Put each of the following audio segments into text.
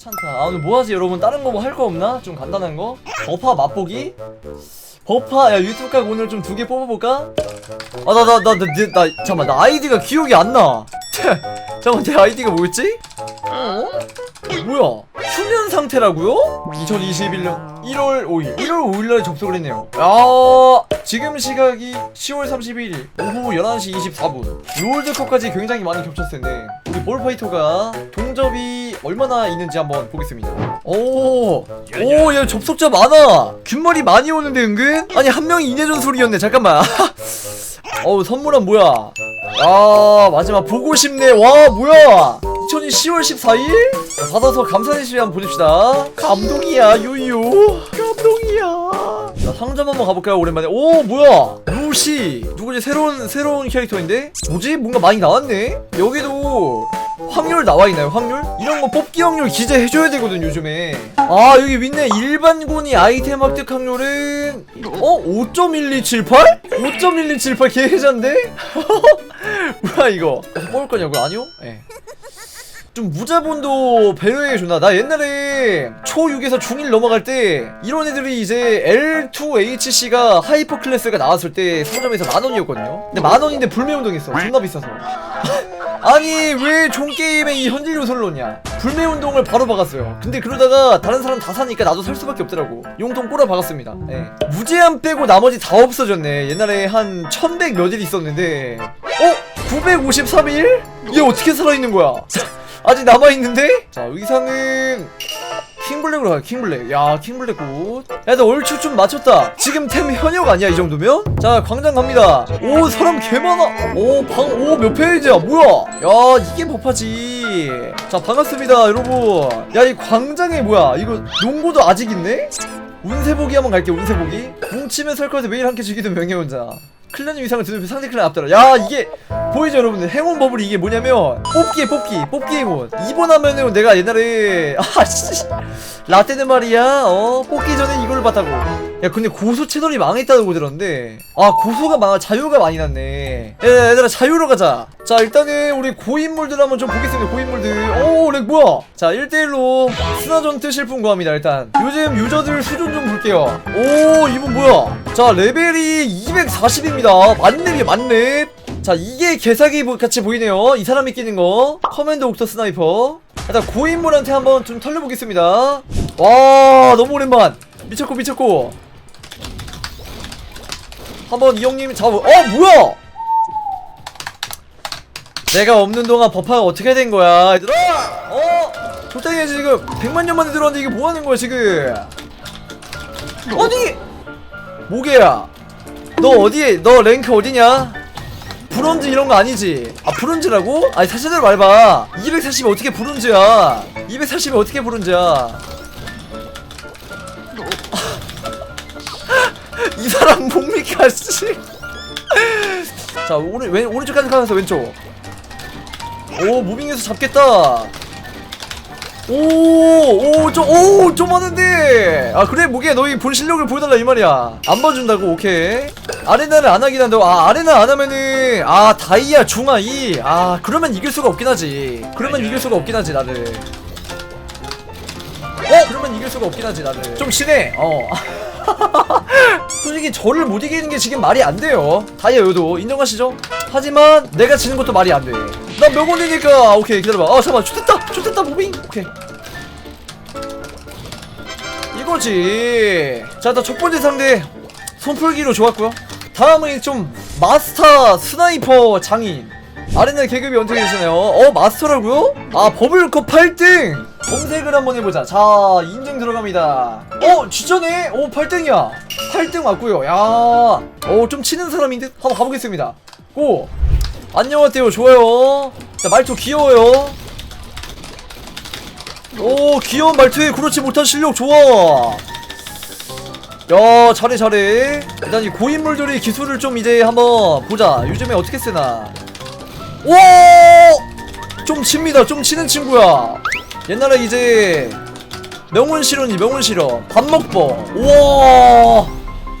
귀찮다 아 오늘 뭐하지 여러분 다른 거 뭐 할 거 없나? 좀 간단한 거? 버파 맛보기? 버파 야 유튜브 각 오늘 좀 두 개 뽑아볼까? 아 나 나 나 나 나 잠깐만 나 아이디가 기억이 안나 잠깐만 내 아이디가 뭐였지? 어? 뭐야? 휴면 상태라고요? 2021년 1월 5일. 1월 5일날 접속을 했네요. 야 지금 시각이 10월 31일 오후 11시 24분. 롤드컵까지 굉장히 많이 겹쳤을 텐데 우리 볼파이터가 동접이 얼마나 있는지 한번 보겠습니다. 오오야 접속자 많아. 균말이 많이 오는데 은근? 아니 한 명이 이내전 소리였네. 잠깐만. 어우 선물은 뭐야? 아 마지막 보고 싶네. 와 뭐야? 2020 10월 14일 받아서 감사의 시간 한번 보냅시다. 감동이야 유유. 감동이야. 자 상점 한번 가볼까요? 오랜만에. 오 뭐야? 루시. 누구지 새로운 새로운 캐릭터인데? 뭐지? 뭔가 많이 나왔네? 여기도 확률 나와있나요? 확률? 이런 거 뽑기 확률 기재해줘야 되거든 요즘에. 아 여기 밑에 일반군이 아이템 획득 확률은 어? 5.1278? 5.1278 개회자인데? 뭐야 이거. 뽑을 거냐고 아니요? 예. 좀 무자본도 배려해주나? 나 옛날에 초6에서 중1 넘어갈 때 이런 애들이 이제 L2HC가 하이퍼 클래스가 나왔을 때 상점에서 만원이었거든요? 근데 만원인데 불매운동 했어 존나 비싸서 아니 왜 종게임에 이 현질 요소를 넣냐 불매운동을 바로 박았어요 근데 그러다가 다른 사람 다 사니까 나도 살 수밖에 없더라고 용돈 꼬라 박았습니다 예. 무제한 빼고 나머지 다 없어졌네 옛날에 한 1100 몇일 있었는데 어? 953일? 얘 어떻게 살아있는 거야 아직 남아있는데? 자 의상은 킹블랙으로 가요 킹블랙. 야 킹블랙 굿야나 얼추 좀 맞췄다. 지금 템 현역 아니야 이 정도면? 자 광장 갑니다. 오 사람 개 많아. 오방오몇 페이지야? 뭐야? 야 이게 버파지. 자 반갑습니다 여러분. 야 이 광장에 뭐야? 이거 농구도 아직 있네? 운세보기 한번 갈게 운세보기. 뭉치면 설 거에서 매일 함께 즐기던 명예혼자 클랜 위상을 드는 상대 클랜 앞더라 야 이게 보이죠 여러분들? 행운 버블이 이게 뭐냐면 뽑기에 뽑기 뽑기 행운. 2번 하면은 내가 옛날에 아씨. 라떼는 말이야 어? 뽑기 전에 이걸 봤다고 야 근데 고수 채널이 망했다고 들었는데. 아 고수가 망하 자유가 많이 났네. 야 얘들아 자유로 가자. 자 일단은 우리 고인물들 한번 좀 보겠습니다 고인물들. 오렉 뭐야? 자 1대1로 스나전트 실품 구합니다 일단. 요즘 유저들 수준 좀 볼게요. 오 이분 뭐야? 자 레벨이 240입니다. 만렙이야 만렙 자 이게 개사기 보- 같이 보이네요. 이 사람이 끼는 거. 커맨드 옥터 스나이퍼. 일단 고인물한테 한번 좀 털려보겠습니다. 와 너무 오랜만. 미쳤고 미쳤고 한번 이 형님 잡아 어 뭐야? 내가 없는 동안 버파가 어떻게 된 거야? 얘들아! 어? 해 지금 100만 년 만에 들어왔는데 이게 뭐 하는 거야 지금? 아니 모개야. 너 어디에 너 랭크 어디냐? 브론즈 이런 거 아니지? 아 브론즈라고? 아니 사실대로 말해봐. 240이 어떻게 브론즈야? 240이 어떻게 브론즈야 이 사람 뭡니까 씨. 자 오른 왼 오른쪽까지 가면서 왼쪽. 오 무빙에서 잡겠다. 오오좀오좀 하는데. 아 그래 무게? 너희 본 실력을 보여달라 이 말이야. 안 봐준다고 오케이. 아레나를 안 하긴 한다고 아 아레나 안 하면은 아 다이아 중아 이아 그러면 이길 수가 없긴 하지. 그러면 이길 수가 없긴 하지 나를 어? 그러면 이길 수가 없긴 하지 나를 좀 심해 어 솔직히 저를 못 이기는 게 지금 말이 안 돼요. 다이아 요도 인정하시죠? 하지만 내가 지는 것도 말이 안 돼. 나 명언이니까 오케이 기다려봐. 아 잠깐만 좋됐다 좋됐다 무빙 오케이. 이거지. 자, 일단 첫 번째 상대 손풀기로 좋았고요. 다음은 좀 마스터 스나이퍼 장인. 아레나 계급이 어떻게 되시나요? 어 마스터라고요? 아 버블컵 8등 검색을 한번 해보자. 자 인증 들어갑니다. 어 진짜네? 오 8등이야. 8등 맞고요. 야어좀 치는 사람인 듯? 한번 가보겠습니다. 고! 안녕하세요. 좋아요. 자 말투 귀여워요. 오 귀여운 말투에 그렇지 못한 실력 좋아. 야 잘해 잘해. 일단 이 고인물들의 기술을 좀 이제 한번 보자. 요즘에 어떻게 쓰나. 오! 좀 칩니다. 좀 치는 친구야. 옛날에 이제 명운 실현이 명운 실현. 밥 먹보. 우와!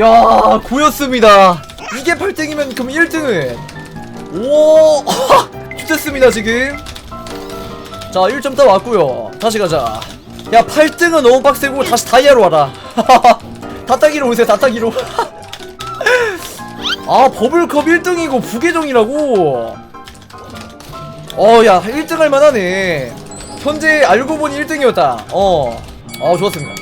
야, 고였습니다. 이게 8등이면 그럼 1등은 우와! 좋됐습니다, 지금. 자, 1점 따 왔고요. 다시 가자. 야 8등은 너무 빡세고 다시 다이아로 와라 다 따기로 오세요 다 따기로 아 버블컵 1등이고 부계정이라고 어야 1등 할만하네 현재 알고 보니 1등이었다. 어 어 좋았습니다.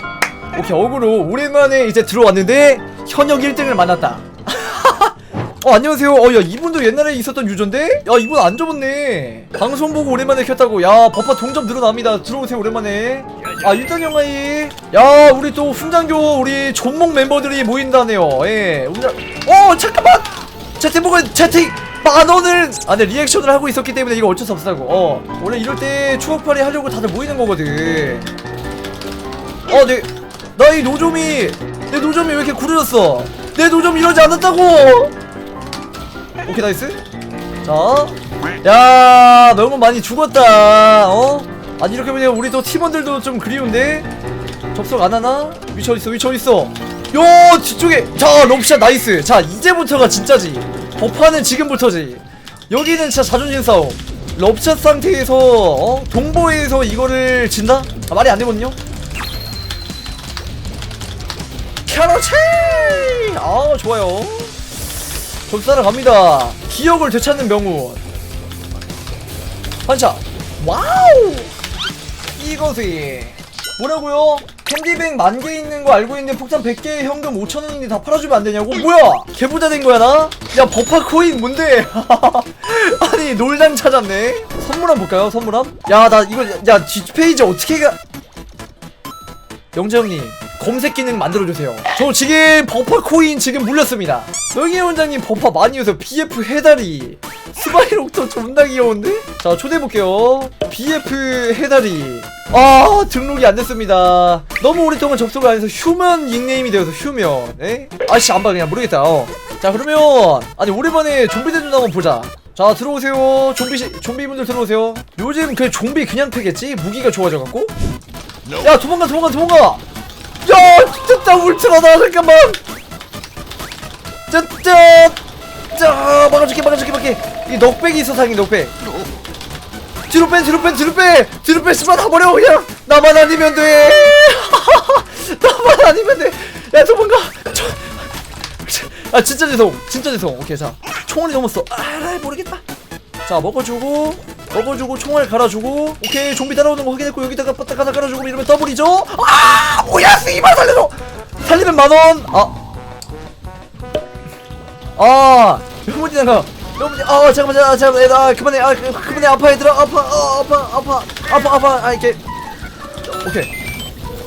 오케이 어그로. 오랜만에 이제 들어왔는데 현역 1등을 만났다. 어 안녕하세요. 어야 이분도 옛날에 있었던 유저인데? 야 이분 안 접었네. 방송 보고 오랜만에 켰다고. 야 버퍼 동점 늘어납니다. 들어오세요 오랜만에. 아 일단 영아이. 야 우리 또 훈장교 우리 존목 멤버들이 모인다네요. 예 훈장. 어 잠깐만! 채팅복은 채팅 만원을 아 근데 리액션을 하고 있었기 때문에 이거 어쩔 수 없다고. 어 원래 이럴 때 추억팔이 하려고 다들 모이는 거거든. 어내 나 이 노점이 내 노점이 왜 이렇게 구려졌어? 내 노점 이러지 않았다고! 오케이 나이스. 자야 너무 많이 죽었다. 어? 아니 이렇게 보면 우리 또 팀원들도 좀 그리운데? 접속 안 하나? 위치 어딨어 위치 어딨어. 요 뒤쪽에 자 럽샷 나이스. 자 이제부터가 진짜지 버파는 지금부터지. 여기는 진짜 자존심 싸움. 럽샷 상태에서 어? 동보에서 이거를 진다? 아, 말이 안 되거든요? 캐러치 아 좋아요. 접사를 갑니다. 기억을 되찾는 명운. 한샷 와우! 이것이 뭐라고요? 캔디뱅 만개 있는 거 알고 있는데 폭탄 100개에 현금 5천원인데 다 팔아주면 안 되냐고? 뭐야? 개부자 된 거야 나? 야 버파 코인 뭔데? 아니 놀장 찾았네 선물함 볼까요 선물함? 야 나 이거 야 뒷페이지 어떻게 가 영재 형님 검색 기능 만들어주세요. 저 지금 버퍼 코인 지금 물렸습니다. 명예 원장님 버퍼 많이 오세요 BF 해다리. 스마일옥도 존나 귀여운데? 자 초대해볼게요. BF 해다리. 아 등록이 안 됐습니다. 너무 오랫동안 접속을 안 해서 휴면 닉네임이 되어서 휴면 에? 아씨 안 봐. 그냥 모르겠다. 어. 자 그러면 아니 오랜만에 좀비 대전 한번 보자. 자 들어오세요. 좀비 시, 좀비분들 들어오세요. 요즘 그 좀비 그냥 패겠지? 무기가 좋아져갖고? 야 도망가 도망가 도망가 야 진짜 울트라다 잠깐만. 짜짜 짜 막아줄게 막아줄게 막게. 이 넉백이 있어 상이 넉백. 뒤로 빼 뒤로 빼 뒤로 빼. 뒤로 빼 씨발 다 버려 그냥. 나만 아니면 돼. 나만 아니면 돼야 도망가. 저, 아 진짜 죄송 진짜 죄송. 오케이 자 총알이 넘었어. 아 모르겠다. 자 먹어주고 먹어주고 총알 갈아주고 오케이 좀비 따라오는 거 확인했고 여기다가 빠딱 하나 깔아주고 이러면 더블이죠? 아 뭐야 씨발 살려줘! 살리면 만원! 아아 현무진아가. 현무진 아 잠깐만 잠깐만 잠깐만 아 그만해 아 그- 그만해 아파 얘들아 아파 아 아파 아파 아파 아파 아 이렇게. 오케이.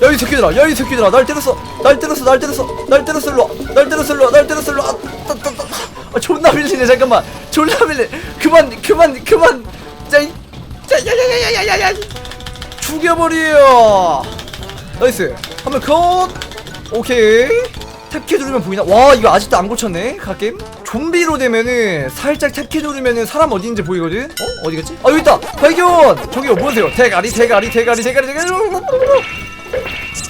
야이 새끼들아 야이 새끼들아 날 때렸어 날 때렸어 날 때렸어 날 때렸어 일로와 날 때렸어 일로와 날 때렸어 일로와. 아. 아 존나 밀리네 잠깐만. 존나 밀리. 그만 그만 그만 짜이 짜야야야야야야 죽여버려 나이스. 한번 컷. 오케이. 탭키 누르면 보이나? 와 이거 아직도 안 고쳤네 갓겜 좀비로 되면은 살짝 탭키 누르면은 사람 어디 있는지 보이거든? 어? 어디 갔지? 아 여기 있다. 발견! 저기요 보세요. 대가리 대가리 대가리 대가리 대가리.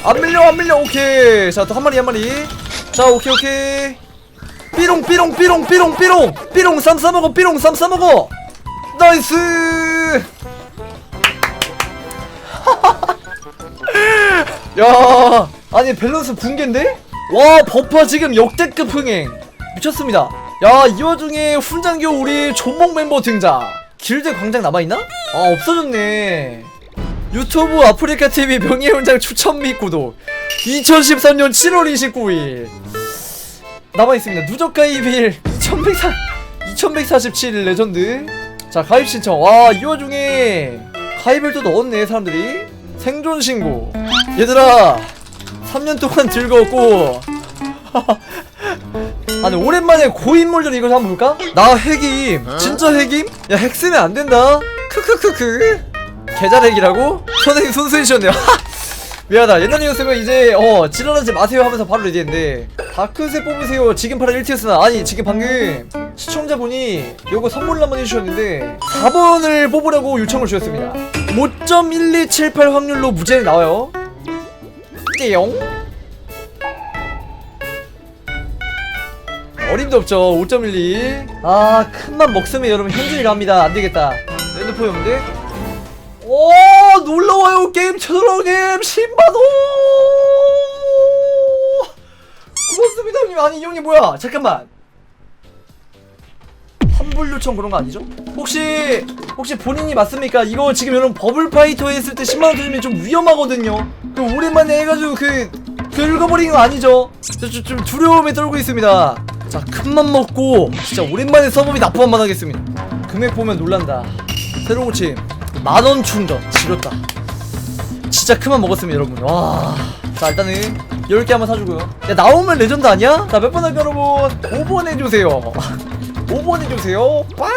안 밀려 안 밀려. 오케이. 자 또 한 마리 한 마리. 자 오케이 오케이. 삐롱 삐롱 삐롱 삐롱 삐롱. 삐롱 쌈 싸먹어 삐롱 쌈 싸먹어 나이스! 야 아니 밸런스 붕괴인데? 와 버퍼 지금 역대급 흥행. 미쳤습니다. 야 이 와중에 훈장교 우리 존목 멤버 등장. 길드 광장 남아있나? 아 없어졌네. 유튜브 아프리카 TV 명예훈장 추천 및 구독. 2013년 7월 29일. 남아있습니다. 누적 가입일 2104 2147 레전드 자 가입 신청. 와 이 와중에 가입을 또 넣었네 사람들이. 생존 신고. 얘들아 3년 동안 즐거웠고. 아니 오랜만에 고인물들 이거 한번 볼까? 나 핵임. 진짜 핵임? 야 핵 쓰면 안 된다. 크크크크. 계좌 핵이라고? 선생님 손수해주셨네요 미안하다. 옛날이었으면 이제 어 지랄하지 마세요 하면서 바로 레디했는데 다크세 뽑으세요. 지금 팔아 1티였으나 아니 지금 방금 시청자분이 요거 선물로 한번 해주셨는데 4번을 뽑으라고 요청을 주셨습니다. 5.1278 확률로 무죄 나와요. 띠용. 어림도 없죠. 5.12아 큰맘 먹으면 여러분. 현질이 갑니다. 안되겠다. 핸드폰이 없는데. 오 놀러와요 게임 시 만원 고맙습니다 형님 아니 이 형님 뭐야 잠깐만 환불 요청 그런 거 아니죠? 혹시 혹시 본인이 맞습니까? 이거 지금 여러분 버블 파이터 했을 때 10만 원 드리면 좀 위험하거든요. 그 오랜만에 해가지고 그, 그 읽어버린 거 아니죠? 저, 저, 좀 두려움에 떨고 있습니다. 자 큰맘 먹고 진짜 오랜만에 서버비 납부 한번 하겠습니다. 금액 보면 놀란다. 새로 고침 만원 충전 지렸다. 진짜 큰맘 먹었습니다 여러분. 와. 자 일단은 10개 한번 사주고요. 야 나오면 레전드 아니야? 자 몇 번 할까 여러분? 5번 해주세요. 5번 해주세요. 빡!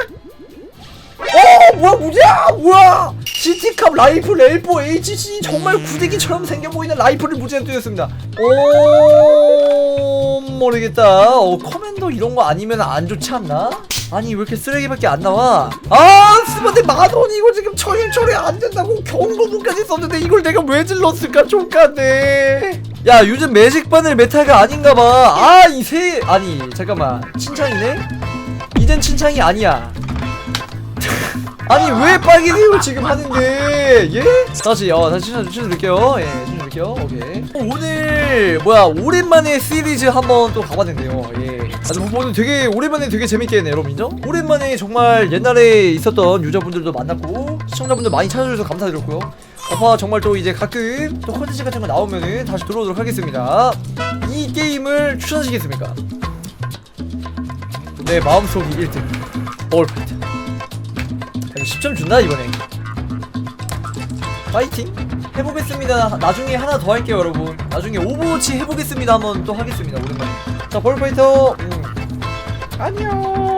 어 뭐야 무지야 뭐야 GT캅 라이플 L4 HC 정말 구데기처럼 생겨 보이는 라이플을 무지에 뚫렸습니다 오 모르겠다 어 커맨더 이런 거 아니면 안 좋지 않나? 아니 왜 이렇게 쓰레기밖에 안 나와? 아 스마트 만원 이거 지금 처리 처리 안 된다고 경고문까지 썼는데 이걸 내가 왜 질렀을까 족같네 야 요즘 매직 바늘 메타가 아닌가봐. 아이새 아니 잠깐만. 칭찬이네? 이젠 칭찬이 아니야. 아니 왜 빨개지고 지금 하는데? 예? 다시 어 다시 추천 추천 드릴게요. 예 드릴게요 오케이. 어, 오늘 뭐야 오랜만에 시리즈 한번 또 가봤는데요. 예. 아주 뭐 오늘 되게 오랜만에 되게 재밌게 했네 여러분. 인정? 오랜만에 정말 옛날에 있었던 유저분들도 만났고 시청자분들 많이 찾아주셔서 감사드렸고요. 아빠 정말 또 이제 가끔 또 컨텐츠 같은 거 나오면은 다시 들어오도록 하겠습니다. 이 게임을 추천하시겠습니까? 내 마음속이 1등 올파이트 10점 준다 이번에. 파이팅 해보겠습니다. 나중에 하나 더 할게요 여러분. 나중에 오버워치 해보겠습니다. 한번 또 하겠습니다. 오랜만에. 자 볼파이터. 음. 안녕